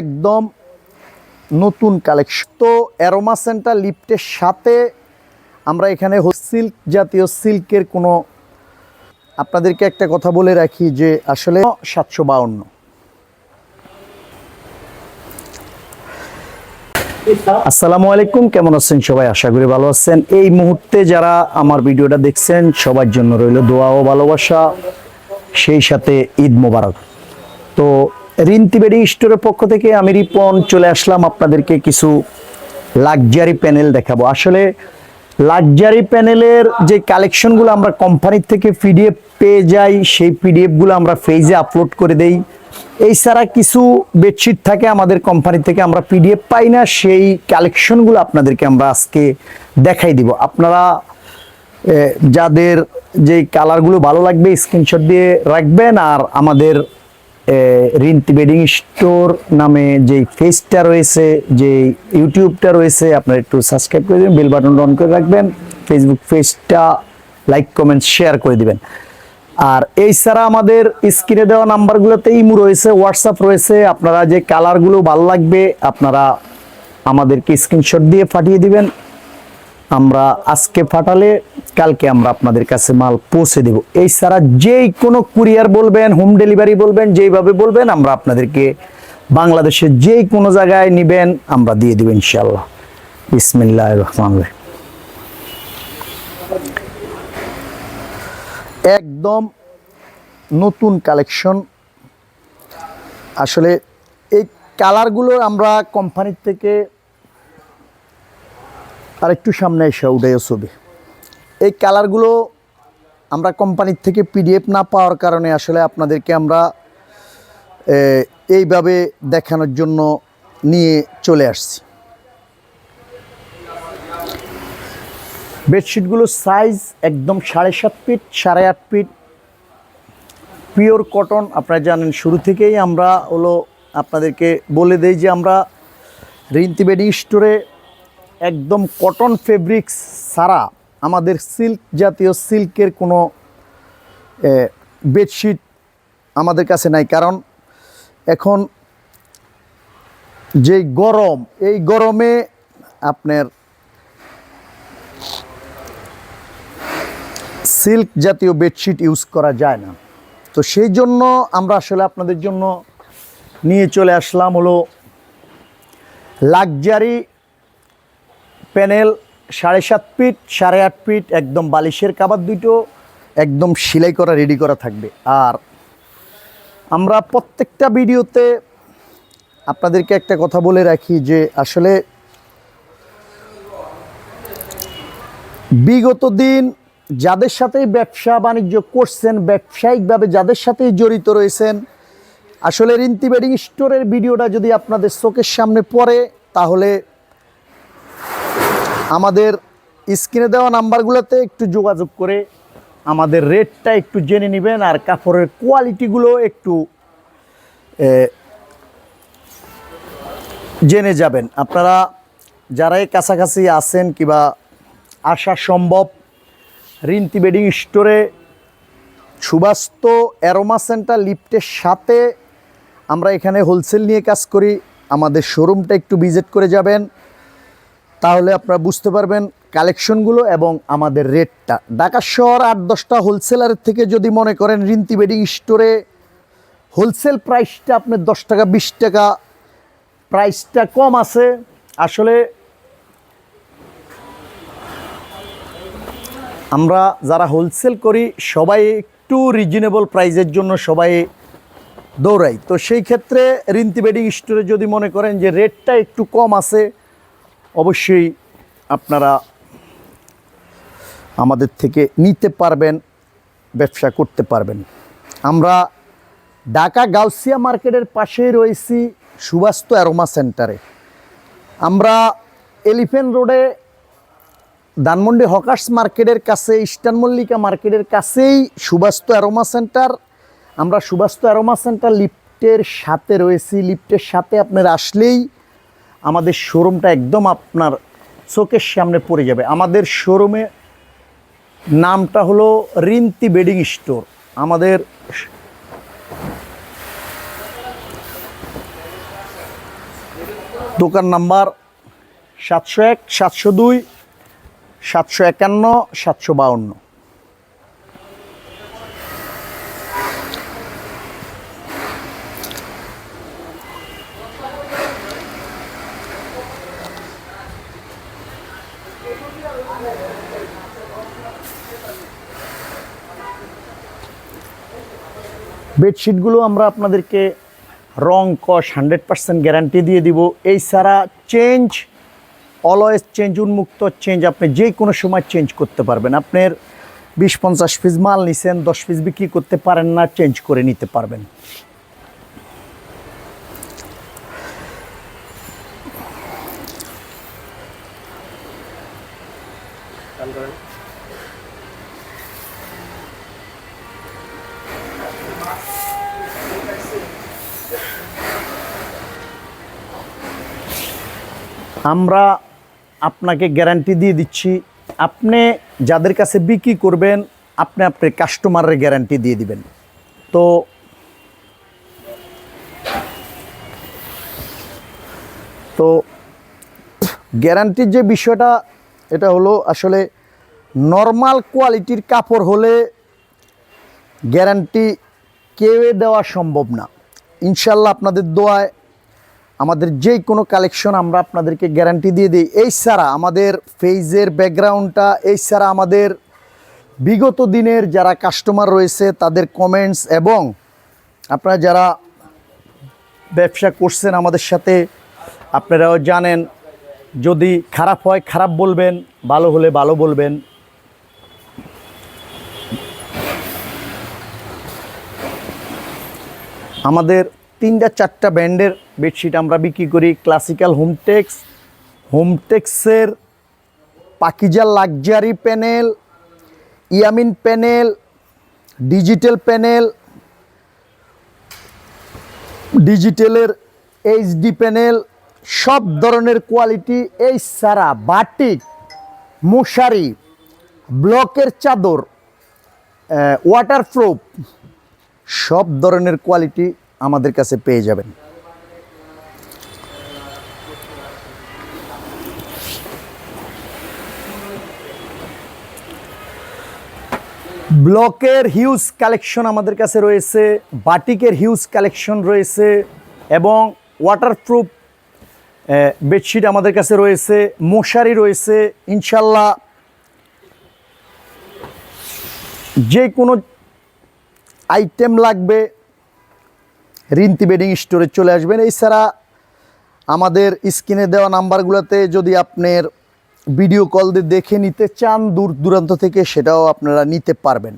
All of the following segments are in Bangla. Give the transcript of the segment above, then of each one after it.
একদম নতুন কালেকশন তো অ্যারোমা সেন্টার লিফটের সাথে আমরা এখানে সিল্ক জাতীয় সিল্কের কোনো আপনাদেরকে একটা কথা বলে রাখি যে আসলে সাতশো বাউন্ন। আসসালামু আলাইকুম, কেমন আছেন সবাই? আশা করি ভালো আছেন। এই মুহূর্তে যারা আমার ভিডিওটা দেখছেন, সবার জন্য রইল দোয়া ও ভালোবাসা, সেই সাথে ঈদ মোবারক। তো রিন্তিবেড়ি স্টোরের পক্ষ থেকে আমি রিপন চলে আসলাম আপনাদেরকে কিছু লাক্সারি প্যানেল দেখাবো। আসলে লাক্সারি প্যানেলের যে কালেকশনগুলো আমরা কোম্পানির থেকে পিডিএফ পেয়ে যাই, সেই পিডিএফগুলো আমরা ফেজে আপলোড করে দেই। এই ছাড়া কিছু বেডশিট থাকে আমাদের কোম্পানি থেকে, আমরা পিডিএফ পাই না, সেই কালেকশনগুলো আপনাদেরকে আমরা আজকে দেখাই দিব। আপনারা যাদের যে কালারগুলো ভালো লাগবে স্ক্রিনশট দিয়ে রাখবেন, আর আমাদের রিন্তি স্টোর নামে যে ফেসটা রয়েছে যে ইউটিউবটা রয়েছে, আপনারা একটু সাবস্ক্রাইব করে দেবেন, বেল বাটন অন করে রাখবেন ফেসবুক পেজটা লাইক কমেন্ট শেয়ার করে দিবেন। আর এই ছাড়া আমাদের স্ক্রিনে দেওয়া নাম্বারগুলোতে ইমু রয়েছে হোয়াটসঅ্যাপ রয়েছে, আপনারা যে কালারগুলো ভালো লাগবে, আপনারা আমাদেরকে স্ক্রিনশট দিয়ে পাঠিয়ে দিবেন। আমরা আজকে ফাটালে, কালকে আমরা আপনাদের কাছে মাল পৌঁছে দেব। এই ছাড়া যেই কোনো কুরিয়ার বলবেন, হোম ডেলিভারি বলবেন, যেইভাবে বলবেন, আমরা আপনাদেরকে বাংলাদেশের যেই কোনো জায়গায় নিবেন, আমরা দিয়ে দেব ইনশাল্লাহ বিসমিল্লাহ রহমান রহিম। একদম নতুন কালেকশন। আসলে এই কালারগুলো আমরা কোম্পানির থেকে আর একটু সামনে এসে উঠে ছবি। এই কালারগুলো আমরা কোম্পানির থেকে পিডিএফ না পাওয়ার কারণে আসলে আপনাদেরকে আমরা এইভাবে দেখানোর জন্য নিয়ে চলে আসছি। বেডশিটগুলোর সাইজ একদম সাড়ে সাত ফিট সাড়ে আট ফিট পিওর কটন আপনারা জানেন শুরু থেকেই আমরা হলো আপনাদেরকে বলে দেই যে আমরা রিন্তি বেডিং স্টোরে একদম কটন ফেব্রিক্স ছাড়া আমাদের সিল্ক জাতীয় সিল্কের কোনো বেডশিট আমাদের কাছে নাই। কারণ এখন যে গরম, এই গরমে আপনার সিল্ক জাতীয় বেডশিট ইউজ করা যায় না। তো সেই জন্য আমরা আসলে আপনাদের জন্য নিয়ে চলে আসলাম হলো লাক্সারি প্যানেল সাড়ে সাত ফিট, সাড়ে আট ফিট, একদম বালিশের কাবার দুটো, একদম সেলাই করা রেডি করা থাকবে। আর আমরা প্রত্যেকটা ভিডিওতে আপনাদেরকে একটা কথা বলে রাখি যে আসলে বিগত দিন যাদের সাথেই ব্যবসা বাণিজ্য করছেন, ব্যবসায়িকভাবে যাদের সাথেই জড়িত রয়েছেন, আসলে রিন্তি বেডিং স্টোরের ভিডিওটা যদি আপনাদের চোখের সামনে পড়ে, তাহলে আমাদের স্ক্রিনে দেওয়া নাম্বারগুলোতে একটু যোগাযোগ করে আমাদের রেটটা একটু জেনে নেবেন আর কাপড়ের কোয়ালিটিগুলো একটু জেনে যাবেন। আপনারা যারাই কাছাকাছি আছেন কিংবা আসা সম্ভব, রিন্তি বেডিং স্টোরে সুবাস্ত অ্যারোমা সেন্টার লিফটের সাথে আমরা এখানে হোলসেল নিয়ে কাজ করি। আমাদের শোরুমটা একটু ভিজিট করে যাবেন। তাহলে আপনারা বুঝতে পারবেন কালেকশনগুলো এবং আমাদের রেটটা। ঢাকা শহর আট, দশটা হোলসেলারের থেকে যদি মনে করেন রিন্তি বেডিং স্টোরে হোলসেল প্রাইসটা আপনার দশ টাকা, বিশ টাকা প্রাইসটা কম আছে। আসলে আমরা যারা হোলসেল করি, সবাই একটু রিজনেবল প্রাইজের জন্য সবাই দৌড়াই। তো সেই ক্ষেত্রে রিন্তি বেডিং স্টোরে যদি মনে করেন যে রেটটা একটু কম আছে অবশ্যই আপনারা আমাদের থেকে নিতে পারবেন, ব্যবসা করতে পারবেন। আমরা ঢাকা গাউসিয়া মার্কেটের পাশেই রয়েছি সুবাস্ত অ্যারোমা সেন্টারে। আমরা এলিফেন্ট রোডে ধানমন্ডি হকার্স মার্কেটের কাছে, ইস্টার্ন মল্লিকা মার্কেটের কাছেই সুবাস্ত অ্যারোমা সেন্টার। আমরা সুবাস্ত অ্যারোমা সেন্টার লিফটের সাথে রয়েছি। লিফটের সাথে আপনার আসলেই আমাদের শোরুমটা একদম আপনার চোখের সামনে পড়ে যাবে। আমাদের শোরুমে নামটা হলো রিন্তি বেডিং স্টোর। আমাদের দোকান নাম্বার সাতশো এক, সাতশো দুই, সাতশো একান্ন, সাতশো বাউন্ন। বেডশিটগুলো আমরা আপনাদেরকে রং কস হান্ড্রেড পার্সেন্ট গ্যারান্টি দিয়ে দিব। এই সারা চেঞ্জ, অলওয়েজ চেঞ্জ, উন্মুক্ত চেঞ্জ আপনি যে কোনো সময় চেঞ্জ করতে পারবেন। আপনার বিশ পঞ্চাশ পিস মাল নিছেন, দশ পিস বিক্রি করতে পারেন না, চেঞ্জ করে নিতে পারবেন। আমরা আপনাকে গ্যারান্টি দিয়ে দিচ্ছি, আপনি যাদের কাছে বিক্রি করবেন, আপনি আপনার কাস্টমারের গ্যারান্টি দিয়ে দিবেন। তো তো গ্যারান্টির যে বিষয়টা, এটা হলো আসলে নর্মাল কোয়ালিটির কাপড় হলে গ্যারান্টি কেউ দেওয়া সম্ভব না। ইনশাল্লাহ আপনাদের দোয়ায় আমাদের যে কোনো কালেকশন আমরা আপনাদেরকে গ্যারান্টি দিয়ে দিই। এই ছাড়া আমাদের ফেজের ব্যাকগ্রাউন্ডটা এই ছাড়া আমাদের বিগত দিনের যারা কাস্টমার রয়েছে, তাদের কমেন্টস এবং আপনারা যারা ব্যবসা করছেন আমাদের সাথে, আপনারাও জানেন, যদি খারাপ হয়, খারাপ বলবেন, ভালো হলে ভালো বলবেন। আমাদের তিনটা, চারটা ব্র্যান্ডের বেডশিট আমরা বিক্রি করি। Classical Hometex হোমটেক্সের Pakiza luxury panel Yamin panel digital panel ডিজিটালের HD panel সব ধরনের কোয়ালিটি এই সারা বাটিক মশারি, ব্লকের চাদর ওয়াটারপ্রুফ সব ধরনের কোয়ালিটি আমাদের কাছে পেয়ে যাবেন। ব্লকের হিউজ কালেকশন আমাদের কাছে রয়েছে, বাটিকের হিউজ কালেকশন রয়েছে এবং ওয়াটারপ্রুফ বেডশিট আমাদের কাছে রয়েছে, মশারি রয়েছে, ইনশাল্লাহ যে কোনো আইটেম লাগবে রিন্তি বেডিং স্টোরে চলে আসবেন। এছাড়া আমাদের স্ক্রিনে দেওয়া নাম্বারগুলোতে যদি আপনার ভিডিও কল দিয়ে দেখে নিতে চান, দূর দূরান্ত থেকে সেটাও আপনারা নিতে পারবেন।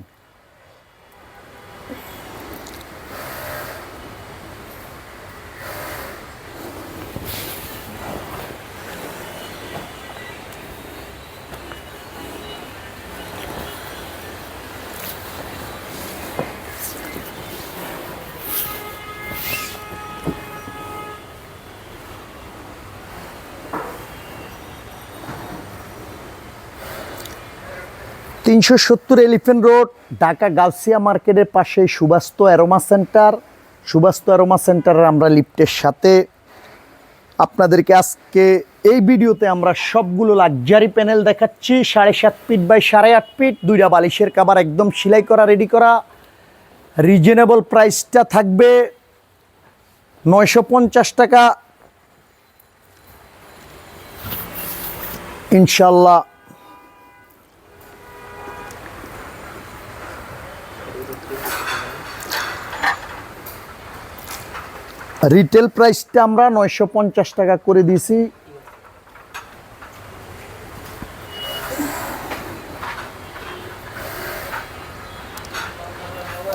তিনশো সত্তর এলিফেন্ট রোড ঢাকা গালসিয়া মার্কেটের পাশে Subastu aroma centre. Subastu aroma সেন্টারের আমরা লিফটের সাথে আপনাদেরকে আজকে এই ভিডিওতে আমরা সবগুলো লাক্সারি প্যানেল দেখাচ্ছি। সাড়ে সাত ফিট বাই সাড়ে আট ফিট দুইটা বালিশের কাবার একদম সেলাই করা রেডি করা। রিজনেবল প্রাইসটা থাকবে নয়শো পঞ্চাশ টাকা। ইনশাল্লাহ রিটেল প্রাইসটা আমরা নয়শো পঞ্চাশ টাকা করে দিয়েছি।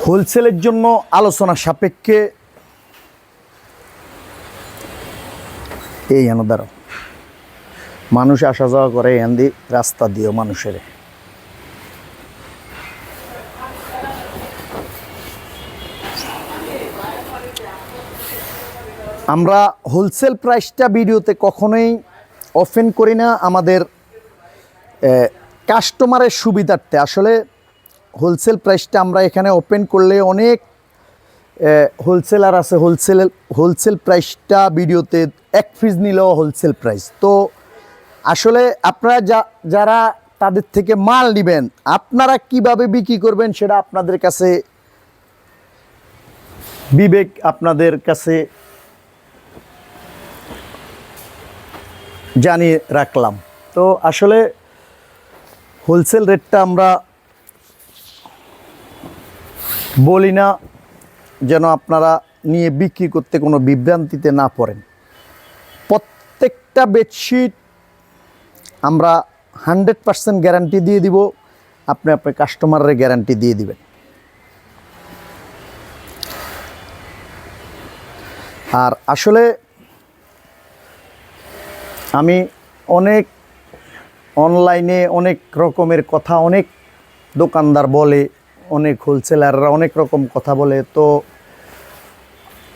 হোলসেলের জন্য আলোচনা সাপেক্ষে এই দাঁড়ো মানুষ আসা যাওয়া করে দিয়ে রাস্তা দিও মানুষের। আমরা হোলসেল প্রাইসটা ভিডিওতে কখনোই ওপেন করি না। আমাদের কাস্টমারের সুবিধার্থে। আসলে হোলসেল প্রাইসটা আমরা এখানে ওপেন করলে অনেক হোলসেলার আছে। হোলসেল হোলসেল প্রাইসটা ভিডিওতে এক পিস নিলেও হোলসেল প্রাইস তো আসলে আপনারা যা, যারা তাদের থেকে মাল নেবেন, আপনারা কীভাবে বিক্রি করবেন সেটা আপনাদের কাছে বিবেক আপনাদের কাছে জানিয়ে রাখলাম। তো আসলে হোলসেল রেটটা আমরা বলি না, যেন আপনারা নিয়ে বিক্রি করতে কোনো বিভ্রান্তিতে না পড়েন। প্রত্যেকটা বেডশিট আমরা হান্ড্রেড পার্সেন্ট গ্যারান্টি দিয়ে দিব, আপনি আপনার কাস্টমারের গ্যারান্টি দিয়ে দিবেন। আর আসলে আমি অনেক অনলাইনে অনেক রকমের কথা অনেক দোকানদার বলে, অনেক হোলসেলাররা অনেক রকম কথা বলে। তো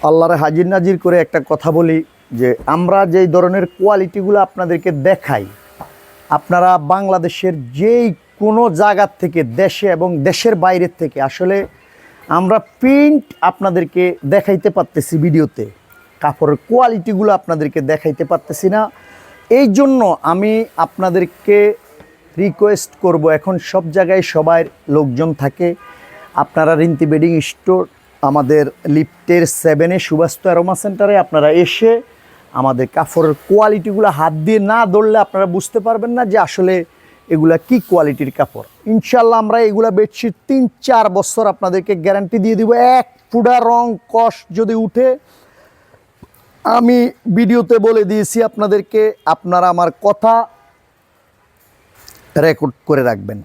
আল্লাহরে হাজির নাজির করে একটা কথা বলি যে, আমরা যেই ধরনের কোয়ালিটিগুলো আপনাদেরকে দেখাই, আপনারা বাংলাদেশের যেই কোনো জায়গার থেকে, দেশে এবং দেশের বাইরের থেকে, আসলে আমরা প্রিন্ট আপনাদেরকে দেখাইতে পারতেছি ভিডিওতে। কাপড়ের কোয়ালিটিগুলো আপনাদেরকে দেখাইতে পারতেছি না। এই জন্য আমি আপনাদেরকে রিকোয়েস্ট করব, এখন সব জায়গায় সবাই লোকজন থাকে। আপনারা রিন্তি বেডিং স্টোর, আমাদের লিফটের সেভেনে সুবাস্ত অ্যারোমা সেন্টারে আপনারা এসে আমাদের কাপড়ের কোয়ালিটিগুলো হাত দিয়ে না ধরলে আপনারা বুঝতে পারবেন না যে আসলে এগুলা কি কোয়ালিটির কাপড়। ইনশাল্লাহ আমরা এগুলা বেডশিট তিন চার বছর আপনাদেরকে গ্যারান্টি দিয়ে দিব। এক ফুটা রং কষ যদি উঠে আমি ভিডিওতে বলে দিয়েছি আপনাদেরকে, আপনারা আমার কথা রেকর্ড করে রাখবেন।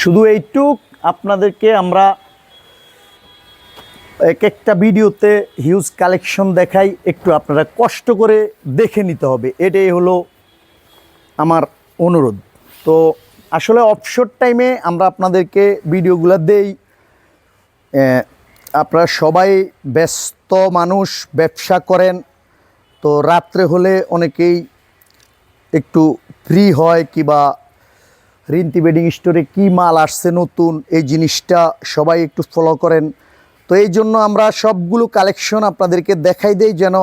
শুধু এইটুক, আপনাদেরকে আমরা এক একটা ভিডিওতে হিউজ কালেকশন দেখাই, একটু আপনারা কষ্ট করে দেখে নিতে হবে। এটাই হলো আমার অনুরোধ। তো আসলে অফশোর টাইমে আমরা আপনাদেরকে ভিডিওগুলো দেই। আপনারা সবাই ব্যস্ত মানুষ, ব্যবসা করেন, তো রাত্রে হলে অনেকেই একটু ফ্রি হয় কিবা রিন্তি বেডিং স্টোরে কী মাল আসছে নতুন, এই জিনিসটা সবাই একটু ফলো করেন। তো এই জন্য আমরা সবগুলো কালেকশন আপনাদেরকে দেখাই দেই যেন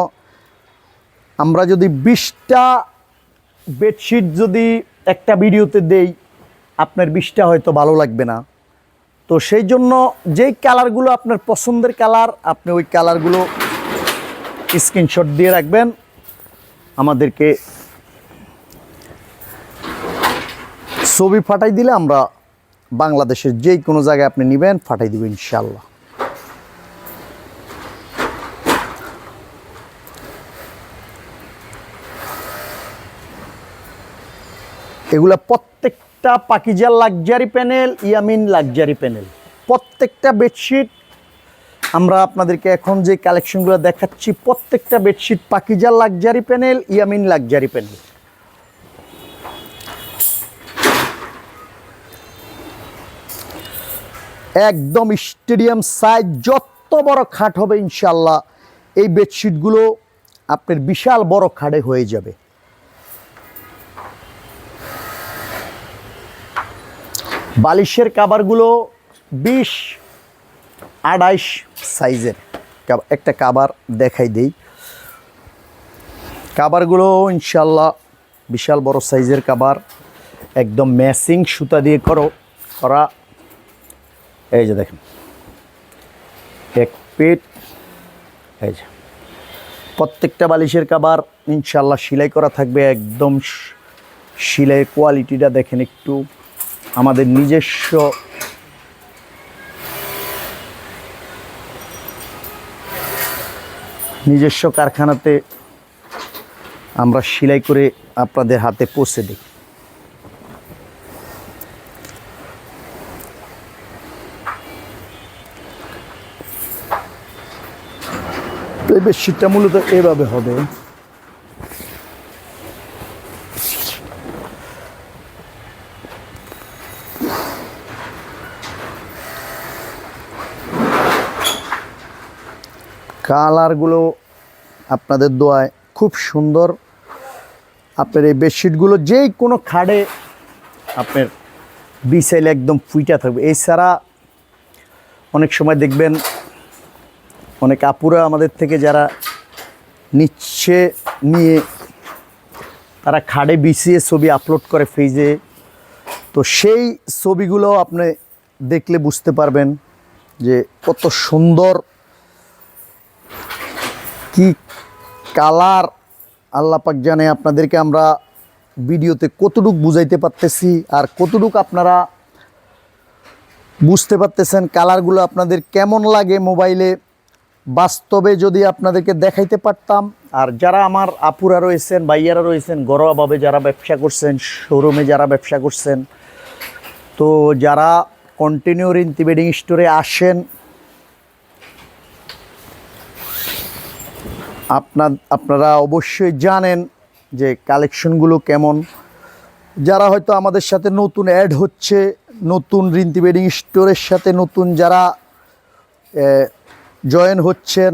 আমরা যদি বিশটা বেডশিট যদি একটা ভিডিওতে দেই, আপনার বিষটা হয়তো ভালো লাগবে না। তো সেই জন্য যেই কালারগুলো আপনার পছন্দের কালার, আপনি ওই কালারগুলো স্ক্রিনশট দিয়ে রাখবেন। আমাদেরকে ছবি ফাটাই দিলে আমরা বাংলাদেশের যেই কোনো জায়গায় আপনি নেবেন, ফাটাই দেবেন ইনশাল্লাহ এগুলা প্রত্যেকটা পাকিজার luxury panel Yamin luxury panel প্রত্যেকটা বেডশিট আমরা আপনাদেরকে এখন যে কালেকশনগুলো দেখাচ্ছি, প্রত্যেকটা bedsheet পাকিজার luxury panel Yamin luxury panel একদম স্টেডিয়াম সাইজ যত বড় খাট হবে ইনশাল্লাহ এই বেডশিটগুলো আপনার বিশাল বড় খাটে হয়ে যাবে। বালিশের কাবারগুলো বিশ আড়াইশ সাইজের একটা কাবার দেখাই দেই। কাবারগুলো ইনশাল্লাহ বিশাল বড় সাইজের কাবার, একদম ম্যাচিং সুতা দিয়ে করো, করা। এই যে দেখেন, এক পিট এই যে। প্রত্যেকটা বালিশের কাবার ইনশাল্লাহ সেলাই করা থাকবে, একদম স- সেলাইয়ের কোয়ালিটিটা দেখেন একটু। আমাদের নিজস্ব নিজস্ব কারখানাতে আমরা সেলাই করে আপনাদের হাতে পৌঁছে দিই। বেডশিটটা মূলত এভাবে হবে। কালারগুলো আপনাদের দোয়ায় খুব সুন্দর। আপনার এই বেডশিটগুলো যে কোনো খাড়ে আপনার বিছাইলে একদম ফুইটা থাকবে। এছাড়া অনেক সময় দেখবেন অনেক আপুরা আমাদের থেকে যারা নিচ্ছে নিয়ে তারা খাড়ে বিছিয়ে ছবি আপলোড করে ফেজে তো সেই ছবিগুলো আপনি দেখলে বুঝতে পারবেন যে কত সুন্দর কি কালার আল্লাপাক জানে আপনাদেরকে আমরা ভিডিওতে কতটুক বুঝাইতে পারতেছি আর কতটুক আপনারা বুঝতে পারতেছেন কালারগুলো আপনাদের কেমন লাগে মোবাইলে বাস্তবে যদি আপনাদেরকে দেখাইতে পারতাম। আর যারা আমার আপুরা রয়েছেন, ভাইয়ারা রয়েছেন, ঘরোয়াভাবে যারা ব্যবসা করছেন শোরুমে যারা ব্যবসা করছেন, তো যারা কন্টিনিউ রিন্তি বেডিং স্টোরে আসেন আপনার, আপনারা অবশ্যই জানেন যে কালেকশনগুলো কেমন। যারা হয়তো আমাদের সাথে নতুন অ্যাড হচ্ছে, নতুন রিন্তি বেডিং স্টোরের সাথে নতুন যারা জয়েন হচ্ছেন,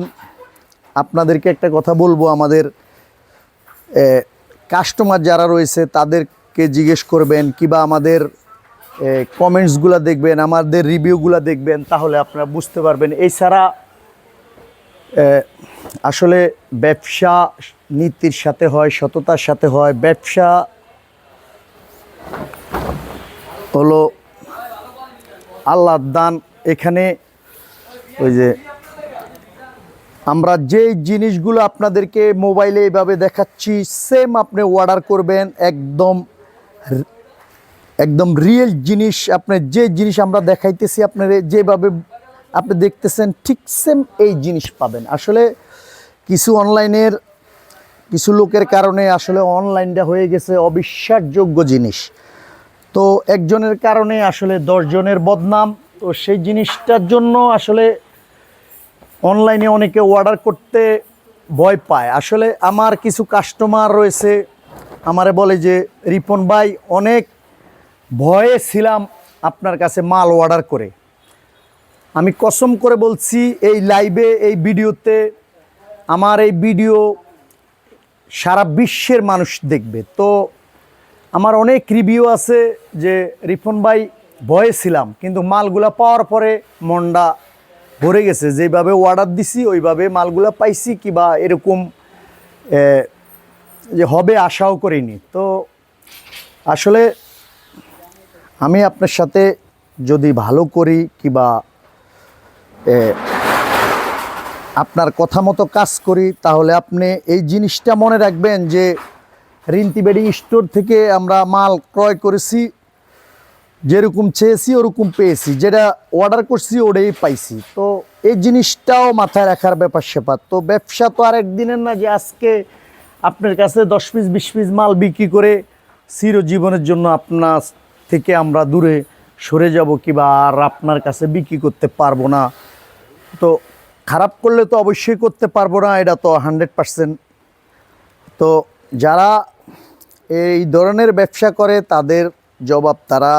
আপনাদেরকে একটা কথা বলব আমাদের কাস্টমার যারা রয়েছে তাদেরকে জিজ্ঞেস করবেন, কিবা আমাদের কমেন্টসগুলো দেখবেন, আমাদের রিভিউগুলো দেখবেন, তাহলে আপনারা বুঝতে পারবেন। এছাড়া আসলে ব্যবসা নীতির সাথে হয়, সততার সাথে হয়। ব্যবসা হলো আল্লাহর দান। এখানে ওই যে আমরা যে জিনিসগুলো আপনাদেরকে মোবাইলে এইভাবে দেখাচ্ছি সেম আপনি অর্ডার করবেন, একদম একদম রিয়েল জিনিস। আপনি যে জিনিস আমরা দেখাইতেছি আপনার, যেভাবে আপনি দেখতেছেন ঠিক সেম এই জিনিস পাবেন। আসলে কিছু অনলাইনের, কিছু লোকের কারণে আসলে অনলাইনটা হয়ে গেছে অবিশ্বাসযোগ্য জিনিস। তো একজনের কারণে আসলে দশজনের বদনাম, তো সেই জিনিসটার জন্য আসলে অনলাইনে অনেকে অর্ডার করতে ভয় পায়। আসলে আমার কিছু কাস্টমার রয়েছে, আমারে বলে যে, রিপন ভাই, অনেক ভয়ে ছিলাম আপনার কাছে মাল অর্ডার করে। আমি কসম করে বলছি, এই লাইভে এই ভিডিওতে আমার এই ভিডিও সারা বিশ্বের মানুষ দেখবে। তো আমার অনেক রিভিউ আছে যে রিফন ভাই ভয়ে ছিলাম, কিন্তু মালগুলা পাওয়ার পরে মনটা ভরে গেছে। যেভাবে অর্ডার দিছি, ওইভাবে মালগুলা পাইছি কিবা এরকম যে হবে আশাও করিনি। তো আসলে আমি আপনার সাথে যদি ভালো করি কিবা আপনার কথা মতো কাজ করি, তাহলে আপনি এই জিনিসটা মনে রাখবেন যে রিন্তি বেডিং স্টোর থেকে আমরা মাল ক্রয় করেছি, যেরকম চেয়েছি ওরকম পেয়েছি, যেটা অর্ডার করছি ওটাই পাইছি। তো এই জিনিসটাও মাথায় রাখার ব্যাপার স্যাপার। তো ব্যবসা তো আর একদিনের না যে আজকে আপনার কাছে দশ পিস, বিশ পিস মাল বিক্রি করে চিরজীবনের জন্য আপনার থেকে আমরা দূরে সরে যাব কিবা আর আপনার কাছে বিক্রি করতে পারব না। তো খারাপ করলে তো অবশ্যই করতে পারব না, এটা তো হান্ড্রেড পারসেন্ট তো যারা এই ধরনের ব্যবসা করে, তাদের জবাব তারা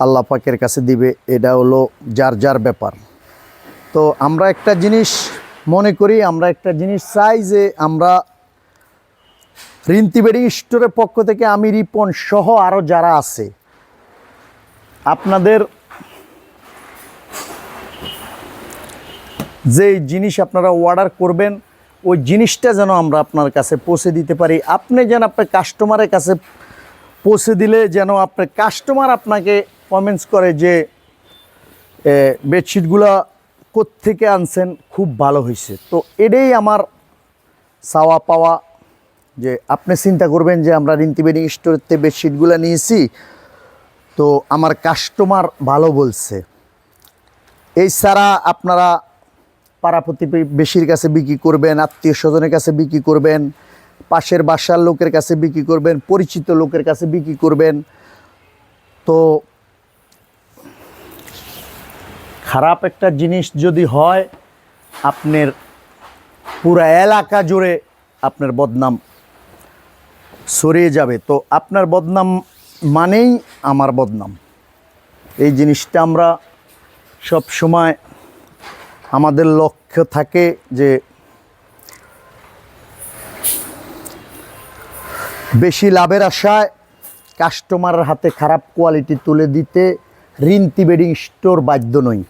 আল্লাহ পাকের কাছে দিবে, এটা হলো যার যার ব্যাপার। তো আমরা একটা জিনিস মনে করি, আমরা একটা জিনিস চাই যে আমরা রিন্তি বেডিং স্টোরের পক্ষ থেকে আমি রিপন সহ আরও যারা আছে, আপনাদের যে জিনিস আপনারা অর্ডার করবেন, ওই জিনিসটা যেন আমরা আপনার কাছে পৌঁছে দিতে পারি। আপনি যেন আপনার কাস্টমারের কাছে পৌঁছে দিলে যেন আপনার কাস্টমার আপনাকে কমেন্টস করে যে বেডশিটগুলো বেডশিটগুলা থেকে আনছেন, খুব ভালো হয়েছে তো এটাই আমার চাওয়া পাওয়া যে, আপনি চিন্তা করবেন যে, আমরা রিন্তি বেডিং স্টোরের থেকে বেডশিটগুলো নিয়েছি, তো আমার কাস্টমার ভালো বলছে। এই ছাড়া আপনারা পাড়া প্রতিবেশীর কাছে বিক্রি করবেন, আত্মীয় স্বজনের কাছে বিক্রি করবেন, পাশের বাসার লোকের কাছে বিক্রি করবেন, পরিচিত লোকের কাছে বিক্রি করবেন। তো খারাপ একটা জিনিস যদি হয়, আপনার পুরা এলাকা জুড়ে আপনার বদনাম সরিয়ে যাবে। তো আপনার বদনাম মানেই আমার বদনাম। এই জিনিসটা আমরা সব সময় আমাদের লক্ষ্য থাকে যে বেশি লাভের আশায় কাস্টমারের হাতে খারাপ কোয়ালিটি তুলে দিতে রিন্তি বেডিং স্টোর বাধ্য নই।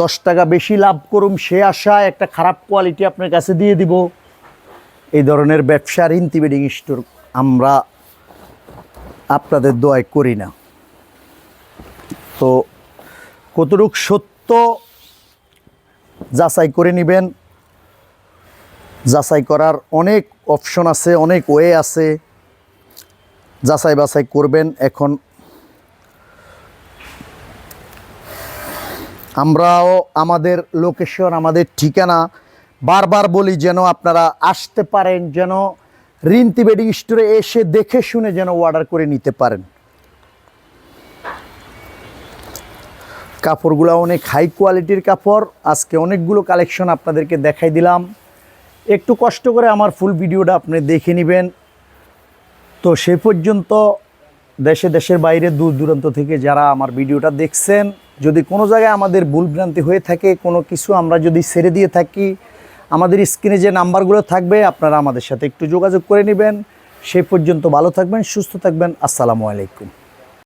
দশ টাকা বেশি লাভ করুম সে আশায় একটা খারাপ কোয়ালিটি আপনার কাছে দিয়ে দিব। এই ধরনের ব্যবসা রিন্তি বেডিং স্টোর আমরা আপনাদের দোয়ায় করি না। তো কতটুক সত্য যাচাই করে নেবেন, যাচাই করার অনেক অপশন আছে, অনেক ওয়ে আছে। যাচাই বাছাই করবেন এখন। আমরাও আমাদের লোকেশন আমাদের ঠিকানা বারবার বলি যেন আপনারা আসতে পারেন, যেন রিন্তি বেডিং স্টোরে এসে দেখে শুনে যেন অর্ডার করে নিতে পারেন। কাপড়গুলো অনেক হাই কোয়ালিটির কাপড়। আজকে অনেকগুলো কালেকশন আপনাদেরকে দেখাই দিলাম। একটু কষ্ট করে আমার ফুল ভিডিওটা আপনি দেখে নেবেন। তো সে পর্যন্ত দেশে দেশের বাইরে দূর দূরান্ত থেকে যারা আমার ভিডিওটা দেখছেন, যদি কোনো জায়গায় আমাদের ভুলভ্রান্তি হয়ে থাকে, কোনো কিছু আমরা যদি ছেড়ে দিয়ে থাকি আমাদের স্ক্রিনে যে নাম্বারগুলো থাকবে, আপনারা আমাদের সাথে একটু যোগাযোগ করে নেবেন। সেই পর্যন্ত ভালো থাকবেন, সুস্থ থাকবেন। আসসালামু আলাইকুম।